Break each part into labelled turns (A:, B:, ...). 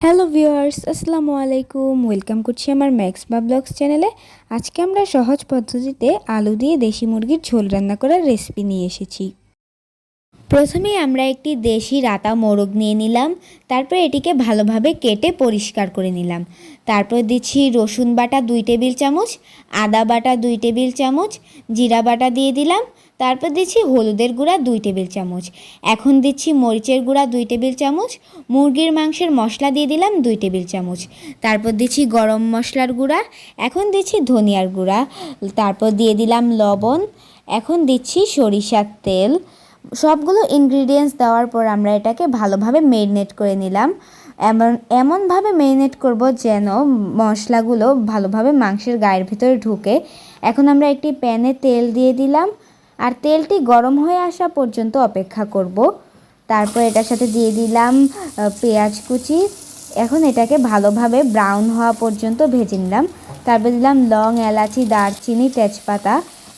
A: Hello viewers আসসালামু আলাইকুম। Welcome করছি আমার ম্যাক্স বা ব্লগস চ্যানেলে আজকে আমরা সহজ পদ্ধতিতে আলু দিয়ে দেশি মুরগির ঝোল রান্না করার রেসিপি নিয়ে এসেছি। প্রথমেই আমরা একটি দেশি রাতা মোরগ নিয়ে নিলাম, তারপর এটিকে ভালোভাবে কেটে পরিষ্কার করে নিলাম। তারপর দিচ্ছি রসুন বাটা দুই টেবিল চামচ, আদা বাটা দুই টেবিল চামচ, জিরা বাটা দিয়ে দিলাম। তারপর দিচ্ছি হলুদের গুঁড়া দুই টেবিল চামচ। এখন দিচ্ছি মরিচের গুঁড়া দুই টেবিল চামচ, মুরগির মাংসের মশলা দিয়ে দিলাম দুই টেবিল চামচ। তারপর দিচ্ছি গরম মশলার গুঁড়া, এখন দিচ্ছি ধনিয়ার গুঁড়া। তারপর দিয়ে দিলাম লবণ, এখন দিচ্ছি সরিষার তেল। সবগুলো ইনগ্রিডিয়েন্টস দেওয়ার পর আমরা এটাকে ভালোভাবে মেরিনেট করে নিলাম। এমন, এমনভাবে মেরিনেট করব যেন মশলাগুলো ভালোভাবে মাংসের গায়ের ভিতরে ঢুকে। এখন আমরা একটি প্যানে তেল দিয়ে দিলাম আর তেলটি গরম হয়ে আসা পর্যন্ত অপেক্ষা করব। তারপর এটার সাথে দিয়ে দিলাম পেঁয়াজ কুচি। এখন এটাকে ভালোভাবে ব্রাউন হওয়া পর্যন্ত ভেজে নিলাম। তারপর দিলাম লং এলাচি, দারচিনি, তেজপাতা।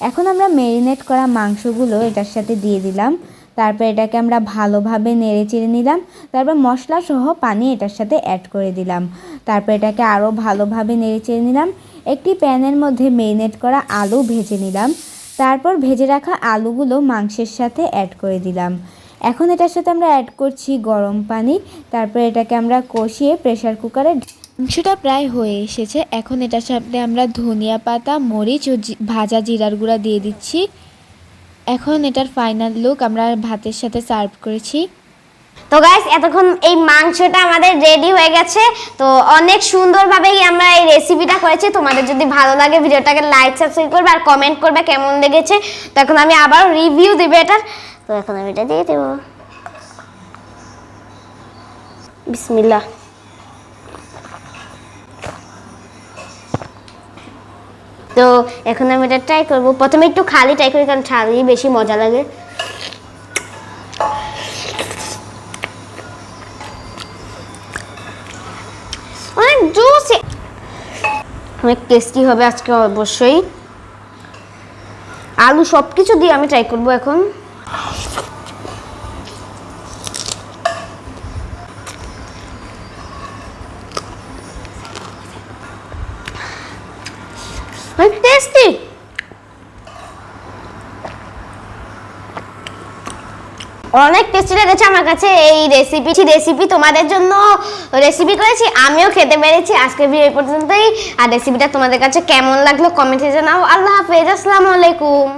A: এখন আমরা মেরিনেট করা মাংসগুলো এটার সাথে দিয়ে দিলাম। তারপর এটাকে আমরা ভালোভাবে নেড়ে চেড়ে নিলাম। তারপর মশলা সহ পানি এটার সাথে অ্যাড করে দিলাম। তারপর এটাকে আরও ভালোভাবে নেড়ে চেড়ে নিলাম। একটি প্যানের মধ্যে মেরিনেট করা আলু ভেজে নিলাম। তারপর ভেজে রাখা আলুগুলো মাংসের সাথে অ্যাড করে দিলাম। এখন এটার সাথে আমরা অ্যাড করছি গরম পানি। তারপর এটাকে আমরা কষিয়ে প্রেসার কুকারে মাংসটা প্রায় হয়ে এসেছে। এখন এটার সাথে আমরা ধনিয়া পাতা, মরিচ ও ভাজা জিরার গুঁড়া দিয়ে দিচ্ছি। এখন এটার ফাইনাল লুক আমরা ভাতের সাথে সার্ভ করেছি।
B: তো গাইস এতক্ষণ এই মাংসটা আমাদের রেডি হয়ে গেছে। তো অনেক সুন্দরভাবেই আমরা এই রেসিপিটা করেছি। তোমাদের যদি ভালো লাগে ভিডিওটাকে লাইক সাবস্ক্রাইব করবে আর কমেন্ট করবে কেমন লেগেছে। তো এখন আমি আবার রিভিউ দেবো এটার। তো এখন আমি এটা দিয়ে দেবো। বিসমিল্লাহ। তো এখন আমি এটা ট্রাই করব। প্রথমে একটু খালি ট্রাই করি, কারণ খালি বেশি মজা লাগে। অনেক অনেক টেস্টি হবে আজকে অবশ্যই। আলু সব কিছু দিয়ে আমি ট্রাই করব এখন। অনেক টেস্টি অনেক টেস্টি লেগেছে আমার কাছে। এই রেসিপি রেসিপি তোমাদের জন্য রেসিপি করেছি, আমিও খেতে পেরেছি আজকে ভিডিও পর্যন্তই। আর রেসিপিটা তোমাদের কাছে কেমন লাগল কমেন্টে জানাও। আল্লাহ হাফেজ, আসসালামু আলাইকুম।